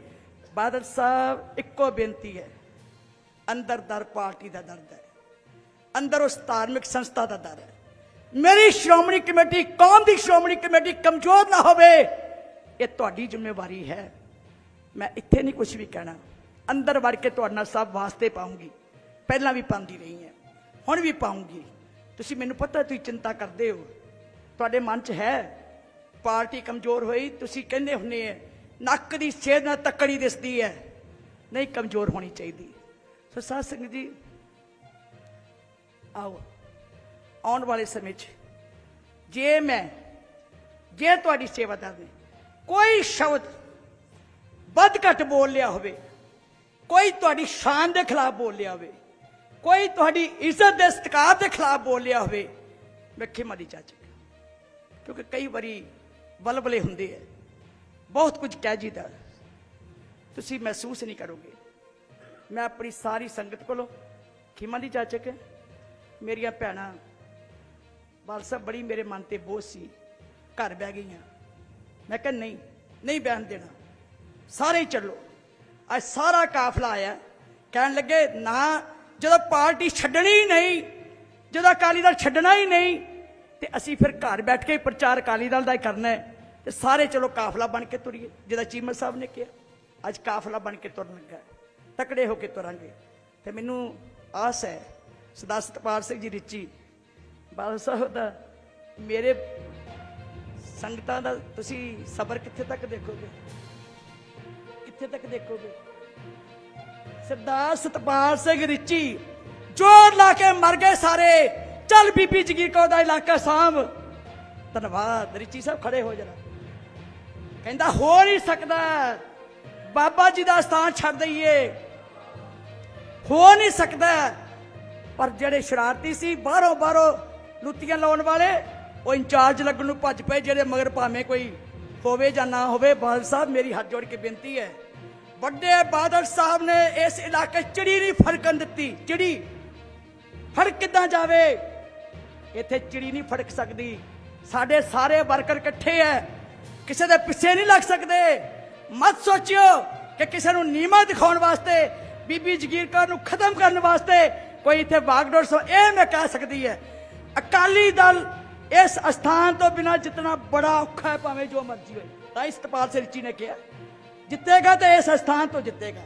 ਬਾਦਲ ਸਾਹਿਬ, ਇੱਕੋ ਬੇਨਤੀ ਹੈ। ਅੰਦਰ ਦਰ ਪਾਰਟੀ ਦਾ ਦਰਦ ਹੈ। ਅੰਦਰ ਉਸ ਧਾਰਮਿਕ ਸੰਸਥਾ ਦਾ ਦਰ ਹੈ। ਮੇਰੀ ਸ਼੍ਰੋਮਣੀ ਕਮੇਟੀ, ਕੌਮ ਦੀ ਸ਼੍ਰੋਮਣੀ ਕਮੇਟੀ ਕਮਜ਼ੋਰ ਨਾ ਹੋਵੇ, ਇਹ ਤੁਹਾਡੀ ਜ਼ਿੰਮੇਵਾਰੀ ਹੈ। ਮੈਂ ਇੱਥੇ ਨਹੀਂ ਕੁਝ ਵੀ ਕਹਿਣਾ। ਅੰਦਰ ਵੜ ਕੇ ਤੁਹਾਡੇ ਨਾਲ ਸਭ ਵਾਸਤੇ ਪਾਉਂਗੀ। ਪਹਿਲਾਂ ਵੀ ਪਾਉਂਦੀ ਰਹੀ ਹਾਂ। ਹੁਣ ਵੀ ਪਾਉਂਗੀ। ਤੁਸੀਂ ਮੈਨੂੰ ਪਤਾ ਤੁਸੀਂ ਚਿੰਤਾ ਕਰਦੇ ਹੋ। ਤੁਹਾਡੇ ਮਨ 'ਚ ਹੈ, ਪਾਰਟੀ ਕਮਜ਼ੋਰ ਹੋਈ, ਤੁਸੀਂ ਕਹਿੰਦੇ ਹੁੰਦੇ ਆ, ਨੱਕ ਦੀ ਸੇਧ ਨਾਲ ਤੱਕੜੀ ਦਿਸਦੀ ਹੈ। ਨਹੀਂ ਕਮਜ਼ੋਰ ਹੋਣੀ ਚਾਹੀਦੀ। ਸੋ ਸਾਧ ਸੰਗਤ ਜੀ, ਆਓ, ਆਉਣ ਵਾਲੇ ਸਮੇਂ 'ਚ ਜੇ ਮੈਂ, ਜੇ ਤੁਹਾਡੀ ਸੇਵਾਦਾਰ ਨੇ ਕੋਈ ਸ਼ਬਦ ਵੱਧ ਘੱਟ ਬੋਲ ਲਿਆ ਹੋਵੇ, ਕੋਈ ਤੁਹਾਡੀ ਸ਼ਾਨ ਦੇ ਖਿਲਾਫ ਬੋਲ ਲਿਆ ਹੋਵੇ, ਕੋਈ ਤੁਹਾਡੀ ਇੱਜ਼ਤ ਦੇ ਸਤਿਕਾਰ ਦੇ ਖਿਲਾਫ ਬੋਲ ਲਿਆ ਹੋਵੇ, ਮੈਂ ਖਿਮਾ ਦੀ ਚਾਚਕ ਕਿਉਂਕਿ ਕਈ ਵਾਰੀ ਬਲਬਲੇ ਹੁੰਦੇ ਐ ਬਹੁਤ ਕੁਝ ਕਹਿ ਜੀਦਾ, ਤੁਸੀਂ ਮਹਿਸੂਸ ਨਹੀਂ ਕਰੋਗੇ। ਮੈਂ ਆਪਣੀ ਸਾਰੀ ਸੰਗਤ ਕੋਲੋਂ ਖਿਮਾ ਦੀ ਚਾਚਕ ਮੇਰੀਆਂ ਭੈਣਾਂ, ਬਾਲ ਸਾਹਿਬ ਬੜੀ ਮੇਰੇ ਮਨ ਤੇ ਬੋਝ ਸੀ। ਘਰ ਬਹਿ ਗਈਆਂ। ਮੈਂ ਕਿਹਾ, ਨਹੀਂ ਨਹੀਂ ਬਹਿਣ ਦੇਣਾ। ਸਾਰੇ ਚੱਲੋ। ਅੱਜ ਸਾਰਾ ਕਾਫਲਾ ਆਇਆ। ਕਹਿਣ ਲੱਗੇ, ਨਾ, ਜਦੋਂ ਪਾਰਟੀ ਛੱਡਣੀ ਹੀ ਨਹੀਂ, ਜਦੋਂ ਅਕਾਲੀ ਦਲ ਛੱਡਣਾ ਹੀ ਨਹੀਂ, ਤੇ ਅਸੀਂ ਫਿਰ ਘਰ ਬੈਠ ਕੇ ਹੀ ਪ੍ਰਚਾਰ ਅਕਾਲੀ ਦਲ ਦਾ ਹੀ ਕਰਨਾ ਹੈ। ਤੇ ਸਾਰੇ ਚਲੋ ਕਾਫਲਾ ਬਣ ਕੇ ਤੁਰੀਏ ਜਿਹਦਾ ਚੀਮਾ ਸਾਹਿਬ ਨੇ ਕਿਹਾ। ਅੱਜ ਕਾਫਲਾ ਬਣ ਕੇ ਤੁਰਨ ਲੱਗਾ ਤਕੜੇ ਹੋ ਕੇ ਤੁਰਾਂਗੇ। ਤੇ ਮੈਨੂੰ ਆਸ ਹੈ, ਸਦਾ ਸਤਪਾਲ ਸਿੰਘ ਜੀ ਰਿਚੀ, ਬਾਦਲ ਸਾਹਿਬ ਦਾ ਮੇਰੇ ਸੰਗਤਾਂ ਦਾ ਤੁਸੀਂ ਸਬਰ ਕਿੱਥੇ ਤੱਕ ਦੇਖੋਗੇ? ਕਿੱਥੇ ਤੱਕ ਦੇਖੋਗੇ? ਸਰਦਾਰ ਸਤਪਾਲ ਸਿੰਘ ਰਿਚੀ, ਜੋਰ ਲਾ ਕੇ ਮਰ ਗਏ ਸਾਰੇ। ਚੱਲ ਬੀਬੀ ਜਗੀਰ ਕੋ ਦਾ ਇਲਾਕਾ ਸਾਂਭ। ਧੰਨਵਾਦ, ਰਿਚੀ ਸਾਹਿਬ ਖੜੇ ਹੋ ਜਰਾ। ਕਹਿੰਦਾ ਹੋ ਨਹੀਂ ਸਕਦਾ। ਬਾਬਾ ਜੀ ਦਾ ਸਥਾਨ ਛੱਡ ਦਈਏ। ਹੋ ਨਹੀਂ ਸਕਦਾ। ਪਰ ਜਿਹੜੇ ਸ਼ਰਾਰਤੀ ਸੀ, ਬਾਹਰੋਂ ਬਾਹਰੋਂ ਲੁੱਤੀਆਂ ਲਾਉਣ ਵਾਲੇ, ਉਹ ਇੰਚਾਰਜ ਲੱਗਣ ਨੂੰ ਭੱਜ ਪਏ, ਜਿਹੜੇ ਮਗਰ ਭਾਵੇਂ ਕੋਈ ਹੋਵੇ ਜਾਂ ਨਾ ਹੋਵੇ। ਬਾਦਲ ਸਾਹਿਬ, ਮੇਰੀ ਹੱਥ ਜੋੜ ਕੇ ਬੇਨਤੀ ਹੈ, ਵੱਡੇ ਬਾਦਲ ਸਾਹਿਬ ਨੇ ਇਸ ਇਲਾਕੇ 'ਚ ਚਿੜੀ ਨਹੀਂ ਫੜਕਣ ਦਿੱਤੀ। ਚਿੜੀ ਫੜਕ ਕਿੱਦਾਂ ਜਾਵੇ? ਇੱਥੇ ਚਿੜੀ ਨਹੀਂ ਫੜਕ ਸਕਦੀ। ਸਾਡੇ ਸਾਰੇ ਵਰਕਰ ਇਕੱਠੇ ਐ। ਕਿਸੇ ਦੇ ਪਿੱਛੇ ਨਹੀਂ ਲੱਗ ਸਕਦੇ। ਮਤ ਸੋਚਿਓ ਕਿ ਕਿਸੇ ਨੂੰ ਨੀਮਾ ਦਿਖਾਉਣ ਵਾਸਤੇ ਬੀਬੀ ਜਗੀਰ ਕੌਰ ਨੂੰ ਖਤਮ ਕਰਨ ਵਾਸਤੇ ਕੋਈ ਇੱਥੇ ਬਾਗਡੋਰ ਸੋ ਇਹ ਮੈਂ ਕਹਿ ਸਕਦੀ ਹੈ, ਅਕਾਲੀ ਦਲ ਇਸ ਅਸਥਾਨ ਤੋਂ ਬਿਨਾ ਜਿਤਨਾ ਬੜਾ ਔਖਾ ਹੈ, ਭਾਵੇਂ ਜੋ ਮਰਜ਼ੀ ਹੋਏ। ਤਾਂ ਇਸਤਪਾਲ ਸਿਰਚੀ ਨੇ ਕਿਹਾ, ਜਿੱਤੇਗਾ ਤੇ ਇਸ ਅਸਥਾਨ ਤੋਂ ਜਿੱਤੇਗਾ।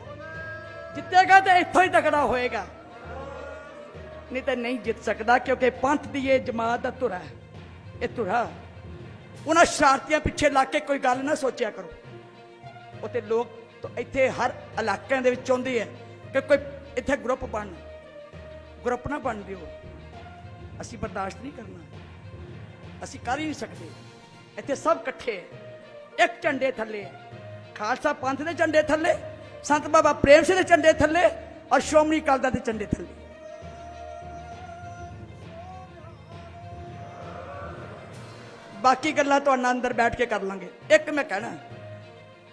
ਜਿੱਤੇਗਾ ਤੇ ਇੱਥੋਂ ਹੀ ਤਕੜਾ ਹੋਏਗਾ। ਨਹੀਂ ਤਾਂ ਨਹੀਂ ਜਿੱਤ ਸਕਦਾ, ਕਿਉਂਕਿ ਪੰਥ ਦੀ ਇਹ ਜਮਾਤ ਦਾ ਧੁਰਾ ਹੈ। ਇਹ ਧੁਰਾ, ਉਹਨਾਂ ਸ਼ਰਾਰਤੀਆਂ ਪਿੱਛੇ ਲੱਗ ਕੇ ਕੋਈ ਗੱਲ ਨਾ ਸੋਚਿਆ ਕਰੋ। ਉਹ ਲੋਕ ਇੱਥੇ ਹਰ ਇਲਾਕਿਆਂ ਦੇ ਵਿੱਚ ਚਾਹੁੰਦੇ ਆ। ਕਿ ਕੋਈ ਇੱਥੇ ਗਰੁੱਪ ਬਣ, ਗਰੁੱਪ ਨਾ ਬਣ ਦਿਓ ਅਸੀਂ ਬਰਦਾਸ਼ਤ ਨਹੀਂ ਕਰਨਾ। ਅਸੀਂ ਕਰ ਹੀ ਨਹੀਂ ਸਕਦੇ। ਇੱਥੇ ਸਭ ਇਕੱਠੇ ਇੱਕ ਝੰਡੇ ਥੱਲੇ। ਖਾਲਸਾ ਪੰਥ ਦੇ ਝੰਡੇ ਥੱਲੇ, ਸੰਤ ਬਾਬਾ ਪ੍ਰੇਮ ਸਿੰਘ ਦੇ ਝੰਡੇ ਥੱਲੇ ਔਰ ਸ਼੍ਰੋਮਣੀ ਅਕਾਲੀ ਦਲ ਦੇ ਝੰਡੇ ਥੱਲੇ। ਬਾਕੀ ਗੱਲਾਂ ਤੁਹਾਡੇ ਅੰਦਰ ਬੈਠ ਕੇ ਕਰ ਲਾਂਗੇ। ਇੱਕ ਮੈਂ ਕਹਿਣਾ,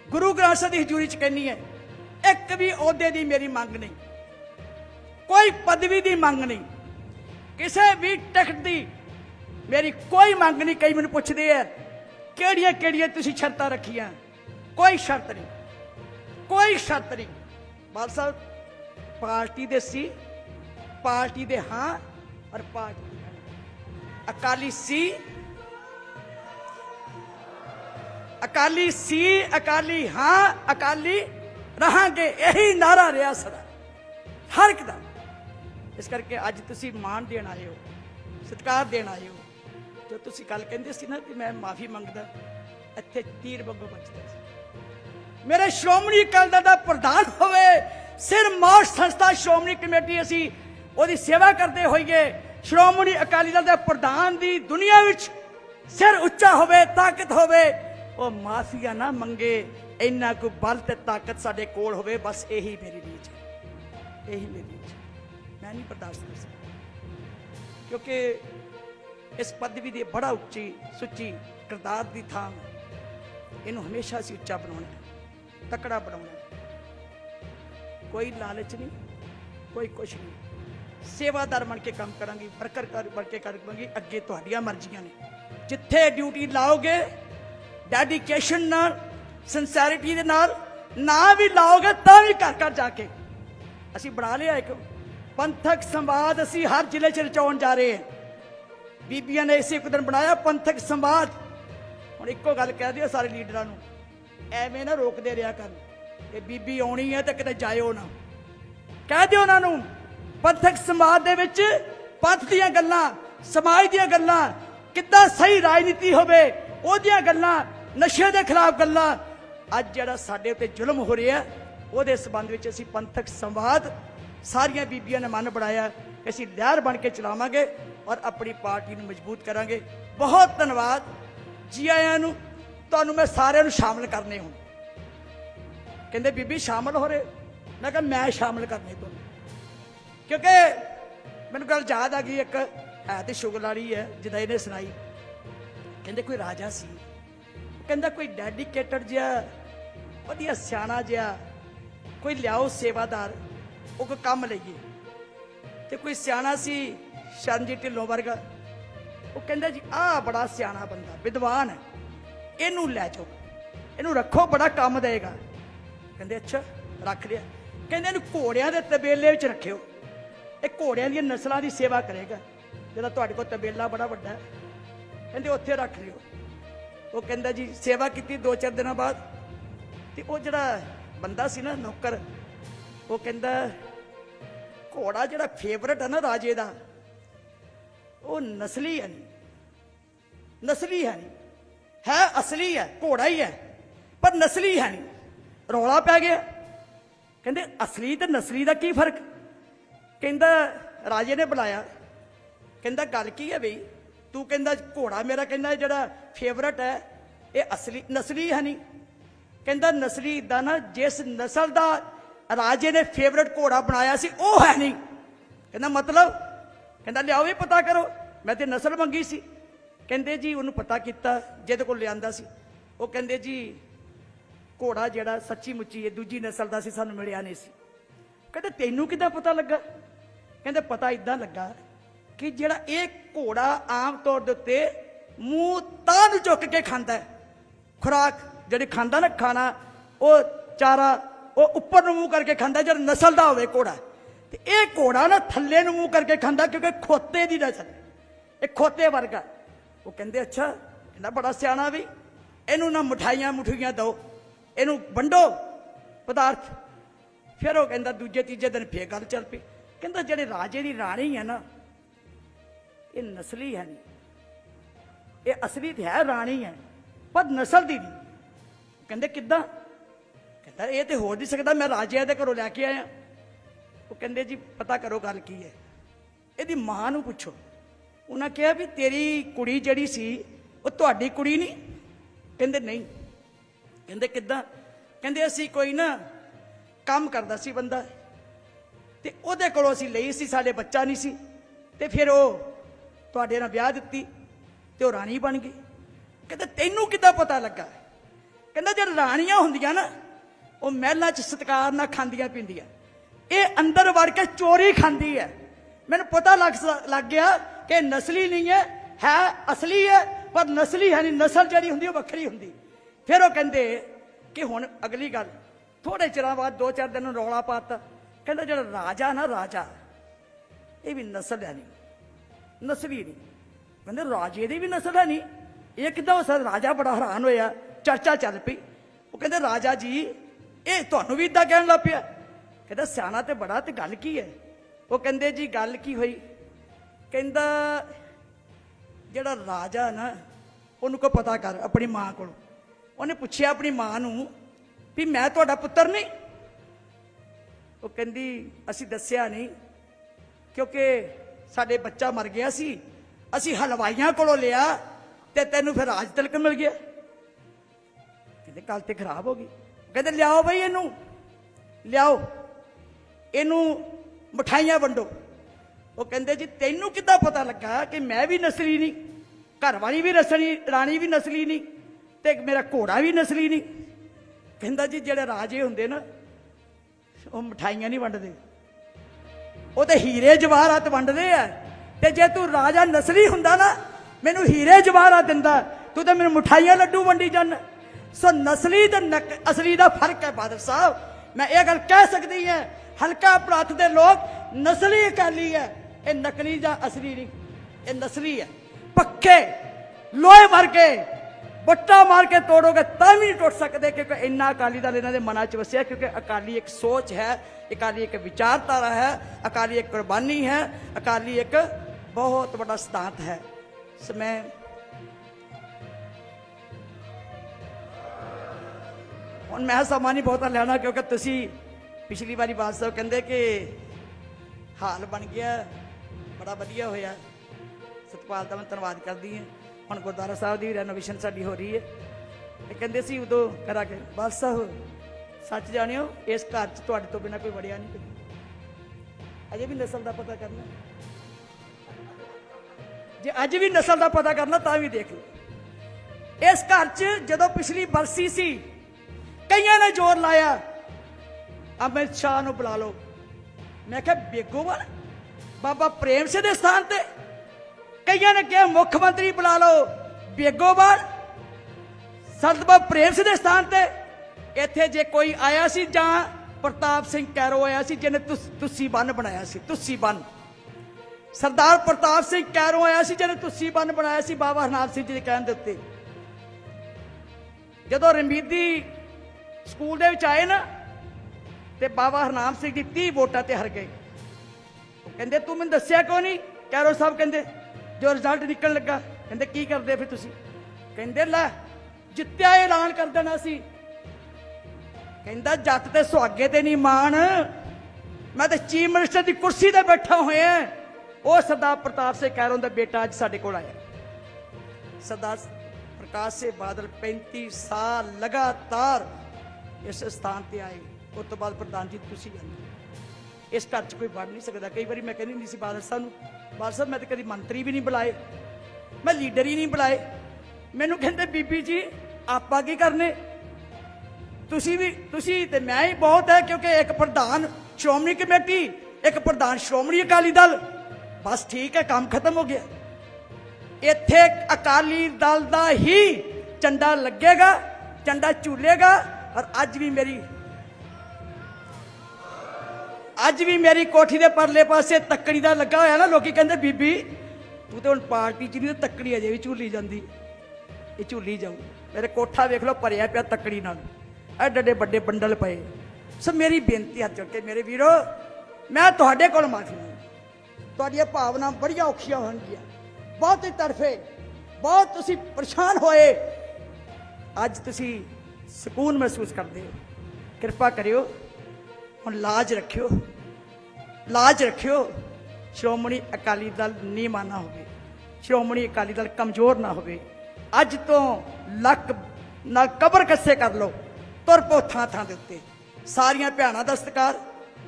ਗੁਰੂ ਗ੍ਰੰਥ ਸਾਹਿਬ ਦੀ ਹਜ਼ੂਰੀ ਚ ਕਹਿੰਨੀ ਹੈ? ਇੱਕ ਵੀ ਅਹੁਦੇ ਦੀ ਮੇਰੀ ਮੰਗ ਨਹੀਂ। ਕੋਈ ਪਦਵੀ ਦੀ ਮੰਗ ਨਹੀਂ। ਕਿਸੇ ਵੀ ਟਿਕਟ ਦੀ ਮੇਰੀ ਕੋਈ ਮੰਗ ਨਹੀਂ। ਕਈ ਮੈਨੂੰ ਪੁੱਛਦੇ ਆ, ਕਿਹੜੀਆਂ ਕਿਹੜੀਆਂ ਤੁਸੀਂ ਸ਼ਰਤਾਂ ਰੱਖੀਆਂ? ਕੋਈ ਸ਼ਰਤ ਨਹੀਂ। ਕੋਈ ਸ਼ਰਤ ਨਹੀਂ। ਬਾਲ ਸਾਹਿਬ, ਪਾਰਟੀ ਦੇ ਸੀ, ਪਾਰਟੀ ਦੇ ਹਾਂ ਔਰ ਪਾਰਟੀ ਦੇ ਅਕਾਲੀ ਸੀ ਅਕਾਲੀ ਸੀ, ਅਕਾਲੀ ਹਾਂ, ਅਕਾਲੀ ਰਹਾਂਗੇ, ਇਹੀ ਨਾਰਾ ਰਿਹਾ ਸਦਾ। ਹਰ ਇੱਕ ਦਾ। ਇਸ ਕਰਕੇ ਅੱਜ ਤੁਸੀਂ ਮਾਣ ਦੇਣ ਆਏ ਹੋ, ਸਤਿਕਾਰ ਦੇਣ ਆਏ ਹੋ। ਜੋ ਤੁਸੀਂ ਕੱਲ ਕਹਿੰਦੇ ਸੀ ਨਾ ਕਿ ਮੈਂ ਮਾਫੀ ਮੰਗਦਾ, ਇੱਥੇ ਤੀਰ ਵਾਂਗੂ ਬਚਦਾ ਸੀ। ਮੇਰੇ ਸ਼੍ਰੋਮਣੀ ਅਕਾਲੀ ਦਲ ਦਾ ਪ੍ਰਧਾਨ ਹੋਵੇ, ਸਿਰ ਮੌਤ ਸੰਸਥਾ ਸ਼੍ਰੋਮਣੀ ਕਮੇਟੀ ਅਸੀਂ ਉਹਦੀ ਸੇਵਾ ਕਰਦੇ ਹੋਈਏ, ਸ਼੍ਰੋਮਣੀ ਅਕਾਲੀ ਦਲ ਦੇ ਪ੍ਰਧਾਨ ਦੀ ਦੁਨੀਆ ਵਿੱਚ ਸਿਰ ਉੱਚਾ ਹੋਵੇ, ਤਾਕਤ ਹੋਵੇ, ਉਹ ਮਾਫੀਆ ਨਾ ਮੰਗੇ। ਇੰਨਾ ਕੋ ਬਲ ਤੇ ਤਾਕਤ ਸਾਡੇ ਕੋਲ ਹੋਵੇ, ਬਸ ਇਹੀ ਮੇਰੀ ਰੀਚ ਹੈ। ਇਹੀ ਮੇਰੀ ਰੀਚ ਮੈਂ ਨਹੀਂ ਬਰਦਾਸ਼ਤ ਕਰ ਸਕਦਾ। ਕਿਉਂਕਿ ਇਸ ਪਦਵੀ ਦੀ ਬੜਾ ਉੱਚੀ, ਸੁੱਚੀ ਕਿਰਦਾਰ ਦੀ ਥਾਂ ਇਹਨੂੰ ਹਮੇਸ਼ਾ ਅਸੀਂ ਉੱਚਾ ਬਣਾਉਣਾ ਤਕੜਾ ਬਣਾਉਣਾ ਕੋਈ ਲਾਲਚ ਨਹੀਂ, ਕੋਈ ਕੁਛ ਨਹੀਂ। ਸੇਵਾਦਾਰ ਬਣ ਕੇ ਕੰਮ ਕਰਾਂਗੀ, ਵਰਕਰ ਕਰ, ਬਣ ਕੇ ਕਰਾਂਗੀ ਅੱਗੇ ਤੁਹਾਡੀਆਂ ਮਰਜ਼ੀਆਂ ਨੇ। ਜਿੱਥੇ ਡਿਊਟੀ ਲਾਓਗੇ, ਡੈਡੀਕੇਸ਼ਨ ਨਾਲ ਸਿੰਸੈਰਿਟੀ ਦੇ ਨਾਲ, ਨਾ ਵੀ ਲਾਓਗੇ ਤਾਂ ਵੀ ਘਰ ਘਰ ਜਾ ਕੇ। ਅਸੀਂ ਬਣਾ ਲਿਆ ਇੱਕ ਪੰਥਕ ਸੰਵਾਦ, ਅਸੀਂ ਹਰ ਜ਼ਿਲ੍ਹੇ 'ਚ ਰਚਾਉਣ ਜਾ ਰਹੇ ਹਾਂ। ਬੀਬੀਆਂ ਨੇ ਇਸੇ ਇੱਕ ਦਿਨ ਬਣਾਇਆ ਪੰਥਕ ਸੰਵਾਦ। ਹੁਣ ਇੱਕੋ ਗੱਲ ਕਹਿ ਦਿਓ ਸਾਰੇ ਲੀਡਰਾਂ ਨੂੰ, ਐਵੇਂ ਨਾ ਰੋਕਦੇ ਰਿਹਾ ਕਰਨ ਇਹ ਬੀਬੀ ਆਉਣੀ ਹੈ ਤੇ ਕਿਤੇ ਜਾਇਓ ਨਾ। ਕਹਿ ਦਿਓ ਉਹਨਾਂ ਨੂੰ, ਪੰਥਕ ਸੰਵਾਦ ਦੇ ਵਿੱਚ ਪੰਥ ਦੀਆਂ ਗੱਲਾਂ, ਸਮਾਜ ਦੀਆਂ ਗੱਲਾਂ, ਕਿੱਦਾਂ ਸਹੀ ਰਾਜਨੀਤੀ ਹੋਵੇ, ਉਹਦੀਆਂ ਗੱਲਾਂ, ਨਸ਼ੇ ਦੇ ਖਿਲਾਫ ਗੱਲਾਂ ਅੱਜ ਜਿਹੜਾ ਸਾਡੇ ਉੱਤੇ ਜ਼ੁਲਮ ਹੋ ਰਿਹਾ, ਉਹਦੇ ਸਬੰਧ ਵਿੱਚ ਅਸੀਂ ਪੰਥਕ ਸੰਵਾਦ ਸਾਰੀਆਂ ਬੀਬੀਆਂ ਨੇ ਮਨ ਬਣਾਇਆ ਕਿ ਅਸੀਂ ਲਹਿਰ ਬਣ ਕੇ ਚਲਾਵਾਂਗੇ ਔਰ ਆਪਣੀ ਪਾਰਟੀ ਨੂੰ ਮਜ਼ਬੂਤ ਕਰਾਂਗੇ। ਬਹੁਤ ਧੰਨਵਾਦ। ਜੀ ਆਇਆਂ ਨੂੰ, ਤੁਹਾਨੂੰ ਮੈਂ ਸਾਰਿਆਂ ਨੂੰ ਸ਼ਾਮਲ ਕਰਨੇ ਹੁਣ। ਕਹਿੰਦੇ, ਬੀਬੀ ਸ਼ਾਮਲ ਹੋ ਰਹੇ? ਮੈਂ ਕਿਹਾ, ਮੈਂ ਸ਼ਾਮਲ ਕਰਨੇ ਤੁਹਾਨੂੰ ਕਿਉਂਕਿ ਮੈਨੂੰ ਗੱਲ ਯਾਦ ਆ ਗਈ, ਇੱਕ ਹੈ ਤੇ ਸ਼ੁਗਰ ਵਾਲੀ ਹੈ ਜਿਹਦਾ ਇਹਨੇ ਸੁਣਾਈ। ਕਹਿੰਦੇ, ਕੋਈ ਰਾਜਾ ਸੀ ਕਹਿੰਦਾ ਕੋਈ ਡੈਡੀਕੇਟਡ ਜਿਹਾ, ਵਧੀਆ ਸਿਆਣਾ ਜਿਹਾ, ਕੋਈ ਲਿਆਓ ਸੇਵਾਦਾਰ, ਉਹ ਕੋਈ ਕੰਮ ਲਈਏ। ਤੇ ਕੋਈ ਸਿਆਣਾ ਸੀ, ਸ਼ਰਨਜੀਤ ਢਿੱਲੋਂ ਵਰਗਾ, ਉਹ ਕਹਿੰਦਾ ਜੀ, ਆਹ ਬੜਾ ਸਿਆਣਾ ਬੰਦਾ, ਵਿਦਵਾਨ ਹੈ, ਇਹਨੂੰ ਲੈ ਜਾਓ, ਇਹਨੂੰ ਰੱਖੋ, ਬੜਾ ਕੰਮ ਦੇਗਾ। ਕਹਿੰਦੇ, ਅੱਛਾ, ਰੱਖ ਲਿਆ। ਕਹਿੰਦੇ, ਇਹਨੂੰ ਘੋੜਿਆਂ ਦੇ ਤਬੇਲੇ ਵਿੱਚ ਰੱਖਿਓ। ਇਹ ਘੋੜਿਆਂ ਦੀਆਂ ਨਸਲਾਂ ਦੀ ਸੇਵਾ ਕਰੇਗਾ, ਜਿਹੜਾ ਤੁਹਾਡੇ ਕੋਲ ਤਬੇਲਾ ਬੜਾ ਵੱਡਾ ਹੈ, ਕਹਿੰਦੇ, ਉੱਥੇ ਰੱਖ ਲਿਓ। ਉਹ ਕਹਿੰਦਾ ਜੀ, ਸੇਵਾ ਕੀਤੀ ਦੋ ਚਾਰ ਦਿਨਾਂ ਬਾਅਦ। ਤੇ ਉਹ ਜਿਹੜਾ ਬੰਦਾ ਸੀ ਨਾ ਨੌਕਰ, ਉਹ ਕਹਿੰਦਾ, ਘੋੜਾ ਜਿਹੜਾ ਫੇਵਰਟ ਹੈ ਨਾ ਰਾਜੇ ਦਾ, ਉਹ ਨਸਲੀ ਹੈ ਨਹੀਂ ਨਸਲੀ ਹੈ ਨਹੀਂ ਹੈ ਅਸਲੀ ਹੈ, ਘੋੜਾ ਹੀ ਹੈ, ਪਰ ਨਸਲੀ ਹੈ ਨਹੀਂ ਰੌਲਾ ਪੈ ਗਿਆ। ਕਹਿੰਦੇ, ਅਸਲੀ ਤੇ ਨਸਲੀ ਦਾ ਕੀ ਫ਼ਰਕ? ਕਹਿੰਦਾ, ਰਾਜੇ ਨੇ ਬੁਲਾਇਆ। ਕਹਿੰਦਾ, ਗੱਲ ਕੀ ਹੈ ਬਈ? ਤੂੰ ਕਹਿੰਦਾ ਘੋੜਾ ਮੇਰਾ ਕਹਿੰਦਾ ਜਿਹੜਾ ਫੇਵਰਟ ਹੈ, ਇਹ ਅਸਲੀ, ਨਸਲੀ ਹੈ ਨਹੀਂ। ਕਹਿੰਦਾ ਨਸਲੀ ਦਾ ਨਾ, ਜਿਸ ਨਸਲ ਦਾ ਰਾਜੇ ਨੇ ਫੇਵਰਟ ਘੋੜਾ ਬਣਾਇਆ ਸੀ, ਉਹ ਹੈ ਨਹੀਂ। ਕਹਿੰਦਾ ਮਤਲਬ, ਕਹਿੰਦਾ ਲਿਆਓ ਵੀ ਪਤਾ ਕਰੋ, ਮੈਂ ਤੇ ਨਸਲ ਮੰਗੀ ਸੀ। ਕਹਿੰਦੇ ਜੀ ਉਹਨੂੰ ਪਤਾ ਕੀਤਾ, ਜਿਹਦੇ ਕੋਲ ਲਿਆਂਦਾ ਸੀ। ਉਹ ਕਹਿੰਦੇ ਜੀ, ਘੋੜਾ ਜਿਹੜਾ ਸੱਚੀ ਮੁੱਚੀ ਹੈ ਦੂਜੀ ਨਸਲ ਦਾ ਸੀ, ਸਾਨੂੰ ਮਿਲਿਆ ਨਹੀਂ ਸੀ। ਕਹਿੰਦੇ ਤੈਨੂੰ ਕਿੱਦਾਂ ਪਤਾ ਲੱਗਾ? ਕਹਿੰਦੇ ਪਤਾ ਇਦਾਂ ਲੱਗਾ ਕਿ ਜਿਹੜਾ ਇਹ ਘੋੜਾ ਆਮ ਤੌਰ ਦੇ ਉੱਤੇ ਮੂੰਹ ਤਾਂ ਨੂੰ ਚੁੱਕ ਕੇ ਖਾਂਦਾ ਖੁਰਾਕ ਜਿਹੜੀ ਖਾਂਦਾ ਨਾ ਖਾਣਾ, ਉਹ ਚਾਰਾ, ਉਹ ਉੱਪਰ ਨੂੰ ਮੂੰਹ ਕਰਕੇ ਖਾਂਦਾ, ਜਿਹੜਾ ਨਸਲ ਦਾ ਹੋਵੇ ਘੋੜਾ। ਤੇ ਇਹ ਘੋੜਾ ਨਾ ਥੱਲੇ ਨੂੰ ਮੂੰਹ ਕਰਕੇ ਖਾਂਦਾ ਕਿਉਂਕਿ ਖੋਤੇ ਦੀ ਨਸਲ ਇਹ ਖੋਤੇ ਵਰਗਾ ਉਹ ਕਹਿੰਦੇ, ਅੱਛਾ ਇਹਨਾਂ ਬੜਾ ਸਿਆਣਾ ਵੀ, ਇਹਨੂੰ ਨਾ ਮਠਾਈਆਂ ਮੁਠੀਆਂ ਦਿਓ, ਇਹਨੂੰ ਵੰਡੋ ਪਦਾਰਥ। ਫਿਰ ਉਹ ਕਹਿੰਦਾ, ਦੂਜੇ ਤੀਜੇ ਦਿਨ ਫੇਰ ਗੱਲ ਚੱਲ ਪਈ। ਕਹਿੰਦਾ, ਜਿਹੜੇ ਰਾਜੇ ਦੀ ਰਾਣੀ ਹੈ ਨਾ ਇਹ ਨਸਲੀ ਹੈ ਨਹੀਂ। ਇਹ ਅਸਲੀ ਤੇ ਹੈ ਰਾਣੀ ਹੈ। ਪਰ ਨਸਲ ਦੀ ਨਹੀਂ। ਕਹਿੰਦੇ ਕਿੱਦਾਂ? ਕਹਿੰਦਾ ਇਹ ਤੇ ਹੋ ਨਹੀਂ ਸਕਦਾ, ਮੈਂ ਰਾਜੇ ਦੇ ਘਰੋਂ ਲੈ ਕੇ ਆਇਆ। ਉਹ ਕਹਿੰਦੇ ਜੀ, ਪਤਾ ਕਰੋ ਗੱਲ ਕੀ ਹੈ। ਇਹਦੀ ਮਾਂ ਨੂੰ ਪੁੱਛੋ। ਉਹਨਾਂ ਕਿਹਾ ਵੀ ਤੇਰੀ ਕੁੜੀ ਜਿਹੜੀ ਸੀ, ਉਹ ਤੁਹਾਡੀ ਕੁੜੀ ਨਹੀਂ? ਕਹਿੰਦੇ ਨਹੀਂ। ਕਹਿੰਦੇ ਕਿੱਦਾਂ? ਕਹਿੰਦੇ ਅਸੀਂ ਕੋਈ ਨਾ ਕੰਮ ਕਰਦਾ ਸੀ ਬੰਦਾ। ਤੇ ਉਹਦੇ ਕੋਲੋਂ ਅਸੀਂ ਲਈ ਸੀ, ਸਾਡੇ ਬੱਚਾ ਨਹੀਂ ਸੀ। ਤੇ ਫਿਰ ਉਹ ਤੁਹਾਡੇ ਨਾਲ ਵਿਆਹ ਦਿੱਤੀ ਤੇ ਉਹ ਰਾਣੀ ਬਣ ਗਈ। ਕਹਿੰਦੇ, ਤੈਨੂੰ ਕਿੱਦਾਂ ਪਤਾ ਲੱਗਾ? ਕਹਿੰਦਾ ਜੇ ਰਾਣੀਆਂ ਹੁੰਦੀਆਂ ਨਾ, ਉਹ ਮਹਿਲਾਂ 'ਚ ਸਤਕਾਰ ਨਾਲ ਖਾਂਦੀਆਂ ਪੀਂਦੀਆਂ। ਇਹ ਅੰਦਰ ਵੜ ਕੇ ਚੋਰੀ ਖਾਂਦੀ ਹੈ। ਮੈਨੂੰ ਪਤਾ ਲੱਗ ਲੱਗ ਗਿਆ ਕਿ ਨਸਲੀ ਨਹੀਂ ਹੈ ਹੈ ਅਸਲੀ ਹੈ, ਪਰ ਨਸਲੀ ਹੈ ਨਹੀਂ ਨਸਲ ਜਿਹੜੀ ਹੁੰਦੀ, ਉਹ ਵੱਖਰੀ ਹੁੰਦੀ। ਫਿਰ ਉਹ ਕਹਿੰਦੇ ਕਿ ਹੁਣ ਅਗਲੀ ਗੱਲ ਥੋੜੇ ਚਿਰਾਂ ਬਾਅਦ ਦੋ ਚਾਰ ਦਿਨ ਰੌਲਾ ਪਾਤਾ। ਕਹਿੰਦਾ, ਜਿਹੜਾ ਰਾਜਾ ਨਾ, ਰਾਜਾ, ਇਹ ਵੀ ਨਸਲ ਹੈ ਨਹੀਂ ਨਸਲੀ ਨਹੀਂ। ਕਹਿੰਦੇ ਰਾਜੇ ਦੀ ਵੀ ਨਸਲ ਹੈ ਨਹੀਂ। ਇਹ ਕਿੱਦਾਂ ਹੋ ਸਕਦਾ ਰਾਜਾ ਬੜਾ ਹੈਰਾਨ ਹੋਇਆ। ਚਰਚਾ ਚੱਲ ਪਈ। ਉਹ ਕਹਿੰਦੇ, ਰਾਜਾ ਜੀ, ਇਹ ਤੁਹਾਨੂੰ ਵੀ ਇਦਾਂ ਕਹਿਣ ਲੱਗ ਪਿਆ? ਕਹਿੰਦਾ, ਸਿਆਣਾ ਤੇ ਬੜਾ ਤੇ ਗੱਲ ਕੀ ਹੈ? ਉਹ ਕਹਿੰਦੇ, ਜੀ, ਗੱਲ ਕੀ ਹੋਈ? ਕਹਿੰਦਾ, ਜਿਹੜਾ ਰਾਜਾ ਨਾ, ਉਹਨੂੰ ਕੋ ਪਤਾ ਕਰ ਆਪਣੀ ਮਾਂ ਕੋਲ। ਉਹਨੇ ਪੁੱਛਿਆ ਆਪਣੀ ਮਾਂ ਨੂੰ ਵੀ ਮੈਂ ਤੁਹਾਡਾ ਪੁੱਤਰ ਨਹੀਂ? ਉਹ ਕਹਿੰਦੀ, ਅਸੀਂ ਦੱਸਿਆ ਨਹੀਂ, ਕਿਉਂਕਿ ਸਾਡੇ ਬੱਚਾ ਮਰ ਗਿਆ ਸੀ, ਅਸੀਂ ਹਲਵਾਈਆਂ ਕੋਲੋਂ ਲਿਆ ਤੇ ਤੈਨੂੰ ਫਿਰ ਰਾਜ ਤਿਲਕ ਮਿਲ ਗਿਆ। ਕਹਿੰਦੇ ਕੱਲ ਤੇ ਖਰਾਬ ਹੋ ਗਈ। ਕਹਿੰਦੇ ਲਿਆਓ ਬਈ ਇਹਨੂੰ, ਲਿਆਓ, ਇਹਨੂੰ ਮਠਾਈਆਂ ਵੰਡੋ। ਉਹ ਕਹਿੰਦੇ ਜੀ ਤੈਨੂੰ ਕਿੱਦਾਂ ਪਤਾ ਲੱਗਾ ਕਿ ਮੈਂ ਵੀ ਨਸਲੀ ਨਹੀਂ ਘਰ ਵਾਲੀ ਵੀ ਨਸਲੀ, ਰਾਣੀ ਵੀ ਨਸਲੀ ਨਹੀਂ ਤੇ ਮੇਰਾ ਘੋੜਾ ਵੀ ਨਸਲੀ ਨਹੀਂ। ਕਹਿੰਦਾ ਜੀ ਜਿਹੜੇ ਰਾਜੇ ਹੁੰਦੇ ਨਾ, ਉਹ ਮਠਾਈਆਂ ਨਹੀਂ ਵੰਡਦੇ। ਉਹ ਤੇ ਹੀਰੇ ਜਵਾਹਰਾਤ ਵੰਡਦੇ ਆ। ਤੇ ਜੇ ਤੂੰ ਰਾਜਾ ਨਸਲੀ ਹੁੰਦਾ ਨਾ, ਮੈਨੂੰ ਹੀਰੇ ਜਵਾਹਰਾਤ ਦਿੰਦਾ। ਤੂੰ ਤਾਂ ਮੈਨੂੰ ਮਠਾਈਆਂ ਲੱਡੂ ਵੰਡੀ ਜਾਨ। ਸੋ ਨਸਲੀ ਤੇ ਨਕ- ਅਸਲੀ ਦਾ ਫ਼ਰਕ ਹੈ ਬਾਦਲ ਸਾਹਿਬ। ਮੈਂ ਇਹ ਗੱਲ ਕਹਿ ਸਕਦੀ ਹਾਂ, ਹਲਕਾ ਪ੍ਰਾਂਤ ਦੇ ਲੋਕ ਨਸਲੀ ਅਕਾਲੀ ਹੈ। ਇਹ ਨਕਲੀ ਜਾਂ ਅਸਲੀ ਨਹੀਂ, ਇਹ ਨਸਲੀ ਹੈ। ਪੱਕੇ, ਲੋਹੇ ਵਰਗੇ ਬੱਟਾ ਮਾਰ ਕੇ ਤੋੜੋਗੇ ਤਾਂ ਵੀ ਨਹੀਂ ਟੁੱਟ ਸਕਦੇ, ਕਿਉਂਕਿ ਇੰਨਾ ਅਕਾਲੀ ਦਲ ਇਹਨਾਂ ਦੇ ਮਨਾਂ 'ਚ ਵਸਿਆ, ਕਿਉਂਕਿ ਅਕਾਲੀ ਇੱਕ ਸੋਚ ਹੈ, ਅਕਾਲੀ ਇੱਕ ਵਿਚਾਰਧਾਰਾ ਹੈ, ਅਕਾਲੀ ਇੱਕ ਕੁਰਬਾਨੀ ਹੈ, ਅਕਾਲੀ ਇੱਕ ਬਹੁਤ ਵੱਡਾ ਸਿਧਾਂਤ ਹੈ। ਸੋ, ਮੈਂ ਹੁਣ ਮੈਂ ਸਮਾਂ ਨਹੀਂ ਬਹੁਤਾ ਲੈਣਾ, ਕਿਉਂਕਿ ਤੁਸੀਂ ਪਿਛਲੀ ਵਾਰੀ ਬਾਤ ਸਾਹਿਬ ਕਹਿੰਦੇ ਕਿ ਹਾਲ ਬਣ ਗਿਆ, ਬੜਾ ਵਧੀਆ ਹੋਇਆ। ਸਤਪਾਲ ਦਾ ਮੈਂ ਧੰਨਵਾਦ ਕਰਦੀ ਹਾਂ। ਹੁਣ ਗੁਰਦੁਆਰਾ ਸਾਹਿਬ ਦੀ ਰੈਨੋਵੇਸ਼ਨ ਸਾਡੀ ਹੋ ਰਹੀ ਹੈ। ਤੇ ਕਹਿੰਦੇ ਸੀ ਉਦੋਂ ਕਰਾਂਗੇ ਬਸ ਸਾਹਿਬ, ਸੱਚ ਜਾਣਿਓ, ਇਸ ਘਰ 'ਚ ਤੁਹਾਡੇ ਤੋਂ ਬਿਨਾ ਕੋਈ ਵੜਿਆ ਨਹੀਂ ਅਜੇ ਵੀ ਨਸਲ ਦਾ ਪਤਾ ਕਰਨਾ। ਜੇ ਅੱਜ ਵੀ ਨਸਲ ਦਾ ਪਤਾ ਕਰਨਾ, ਤਾਂ ਵੀ ਦੇਖ ਲਓ। ਇਸ ਘਰ 'ਚ ਜਦੋਂ ਪਿਛਲੀ ਬਰਸੀ ਸੀ, ਕਈਆਂ ਨੇ ਜ਼ੋਰ ਲਾਇਆ, ਅਮਿਤ ਸ਼ਾਹ ਨੂੰ ਬੁਲਾ ਲਓ। ਮੈਂ ਕਿਹਾ, ਬੇਗੋਵਾਲ, ਬਾਬਾ ਪ੍ਰੇਮ ਸਿੰਘ ਦੇ ਸਥਾਨ ਤੇ ਕਈਆਂ ਨੇ ਕਿਹਾ, ਮੁੱਖ ਮੰਤਰੀ ਬੁਲਾ ਲਓ। ਬੇਗੋਵਾਲ ਸੰਤ ਪ੍ਰੇਮ ਸਿੰਘ ਦੇ ਸਥਾਨ ਤੇ, ਇੱਥੇ ਜੇ ਕੋਈ ਆਇਆ ਸੀ ਜਾਂ ਪ੍ਰਤਾਪ ਸਿੰਘ ਕੈਰੋ ਆਇਆ ਸੀ, ਜਿਹਨੇ ਤੁਸੀਂ ਬੰਨ ਬਣਾਇਆ ਸੀ, ਤੁਸੀਂ ਬੰਨ। ਸਰਦਾਰ ਪ੍ਰਤਾਪ ਸਿੰਘ ਕੈਰੋ ਆਇਆ ਸੀ, ਜਿਹਨੇ ਤੁਸੀਂ ਬੰਨ ਬਣਾਇਆ ਸੀ, ਬਾਬਾ ਹਰਨਾਮ ਸਿੰਘ ਜੀ ਦੇ ਕਹਿਣ ਦੇ ਉੱਤੇ। ਜਦੋਂ ਰਮੀਦੀ ਸਕੂਲ ਦੇ ਵਿੱਚ ਆਏ ਨਾ, ਤੇ ਬਾਬਾ ਹਰਨਾਮ ਸਿੰਘ ਦੀ 30 ਵੋਟਾਂ ਤੇ ਹਰ ਗਏ। ਕਹਿੰਦੇ, ਤੂੰ ਮੈਨੂੰ ਦੱਸਿਆ ਕਿਉਂ ਨਹੀਂ? ਕੈਰੋ ਸਾਹਿਬ ਕਹਿੰਦੇ ਜੋ ਰਿਜ਼ਲਟ ਨਿਕਲਣ ਲੱਗਾ, ਕਹਿੰਦੇ ਕੀ ਕਰਦੇ ਫਿਰ ਤੁਸੀਂ? ਕਹਿੰਦੇ, ਲੈ, ਜਿੱਤਿਆ ਐਲਾਨ ਕਰ ਦੇਣਾ ਸੀ। ਕਹਿੰਦਾ, ਜੱਟ ਤੇ ਸੁਹਾਗੇ ਤੇ ਨਹੀਂ ਮਾਣ। ਮੈਂ ਤਾਂ ਚੀਫ ਮਿਨਿਸਟਰ ਦੀ ਕੁਰਸੀ ਤੇ ਬੈਠਾ ਹੋਇਆ। ਉਹ ਸਰਦਾਰ ਪ੍ਰਤਾਪ ਸਿੰਘ ਕੈਰੋਂ ਦਾ ਬੇਟਾ ਅੱਜ ਸਾਡੇ ਕੋਲ ਆਇਆ। ਸਰਦਾਰ ਪ੍ਰਕਾਸ਼ ਸਿੰਘ ਬਾਦਲ 35 ਸਾਲ ਲਗਾਤਾਰ ਇਸ ਸਥਾਨ ਤੇ ਆਏ। ਉਸ ਤੋਂ ਬਾਅਦ ਪ੍ਰਧਾਨ ਜੀ, ਤੁਸੀਂ ਆਏ ਇਸ ਘਰ 'ਚ ਕੋਈ ਵੜ ਨਹੀਂ ਸਕਦਾ। ਕਈ ਵਾਰੀ ਮੈਂ ਕਹਿੰਦੀ ਹੁੰਦੀ ਸੀ, ਬਾਦਲ ਸਾਨੂੰ ਨੂੰ ਸਾਹਿਬ, ਮੈਂ ਤਾਂ ਕਦੀ ਮੰਤਰੀ ਵੀ ਨਹੀਂ ਬੁਲਾਏ, ਮੈਂ ਲੀਡਰ ਹੀ ਨਹੀਂ ਬੁਲਾਏ। ਮੈਨੂੰ ਕਹਿੰਦੇ, ਬੀਬੀ ਜੀ, ਆਪਾਂ ਕੀ ਕਰਨੇ? ਤੁਸੀਂ ਵੀ, ਤੁਸੀਂ ਤੇ ਮੈਂ ਹੀ ਬਹੁਤ ਹੈ, ਕਿਉਂਕਿ ਇੱਕ ਪ੍ਰਧਾਨ ਸ਼੍ਰੋਮਣੀ ਕਮੇਟੀ, ਇੱਕ ਪ੍ਰਧਾਨ ਸ਼੍ਰੋਮਣੀ ਅਕਾਲੀ ਦਲ, ਬਸ ਠੀਕ ਹੈ, ਕੰਮ ਖਤਮ ਹੋ ਗਿਆ। ਇੱਥੇ ਅਕਾਲੀ ਦਲ ਦਾ ਹੀ ਝੰਡਾ ਲੱਗੇਗਾ, ਝੰਡਾ ਝੂਲੇਗਾ ਔਰ ਅੱਜ ਵੀ ਮੇਰੀ ਅੱਜ ਵੀ ਮੇਰੀ ਕੋਠੀ ਦੇ ਪਰਲੇ ਪਾਸੇ ਤੱਕੜੀ ਦਾ ਲੱਗਾ ਹੋਇਆ ਨਾ, ਲੋਕੀ ਕਹਿੰਦੇ, ਬੀਬੀ, ਤੂੰ ਤੇ ਹੁਣ ਪਾਰਟੀ ਚ ਨਹੀਂ ਤੱਕੜੀ ਅਜੇ ਵੀ ਝੂਲੀ ਜਾਂਦੀ। ਇਹ ਝੂਲੀ ਜਾਊ। ਮੇਰੇ ਕੋਠਾ ਵੇਖ ਲਓ, ਭਰਿਆ ਪਿਆ ਤੱਕੜੀ ਨਾਲ। ਐਡੇ ਐਡੇ ਵੱਡੇ ਬੰਡਲ ਪਏ। ਸੋ ਮੇਰੀ ਬੇਨਤੀ ਹੱਥ ਜੋੜ ਕੇ, ਮੇਰੇ ਵੀਰੋ, ਮੈਂ ਤੁਹਾਡੇ ਕੋਲ ਮਾਫੀ ਮੰਗਦਾ ਤੁਹਾਡੀਆਂ ਭਾਵਨਾ ਬੜੀਆਂ ਔਖੀਆਂ ਹੋਣਗੀਆਂ। ਬਹੁਤ ਹੀ ਤਰਫੇ ਬਹੁਤ ਤੁਸੀਂ ਪਰੇਸ਼ਾਨ ਹੋਏ। ਅੱਜ ਤੁਸੀਂ ਸਕੂਨ ਮਹਿਸੂਸ ਕਰਦੇ ਹੋ। ਕਿਰਪਾ ਕਰਿਓ ਹੁਣ ਲਾਜ ਰੱਖਿਓ। ਲਾਜ ਰੱਖਿਓ। ਸ਼੍ਰੋਮਣੀ ਅਕਾਲੀ ਦਲ ਨੀਵਾਂ ਨਾ ਹੋਵੇ। ਸ਼੍ਰੋਮਣੀ ਅਕਾਲੀ ਦਲ ਕਮਜ਼ੋਰ ਨਾ ਹੋਵੇ। ਅੱਜ ਤੋਂ ਲੱਕ ਨਾਲ ਕਬਰ ਕੱਸੇ ਕਰ ਲਓ। ਤੁਰ ਪੋ ਥਾਂ ਥਾਂ ਦੇ ਉੱਤੇ। ਸਾਰੀਆਂ ਭੈਣਾਂ ਦਾ ਸਤਿਕਾਰ।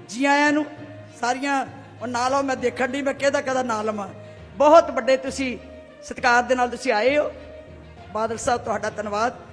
ਜੀ ਆਇਆਂ ਨੂੰ ਸਾਰੀਆਂ, ਉਹ ਨਾਲ ਆਓ ਮੈਂ ਦੇਖਣ ਦੀ ਮੈਂ ਕਿਹਦਾ ਕਿਹਦਾ ਨਾਂ ਲਵਾਂ। ਬਹੁਤ ਵੱਡੇ ਤੁਸੀਂ ਸਤਿਕਾਰ ਦੇ ਨਾਲ ਤੁਸੀਂ ਆਏ ਹੋ। ਬਾਦਲ ਸਾਹਿਬ, ਤੁਹਾਡਾ ਧੰਨਵਾਦ।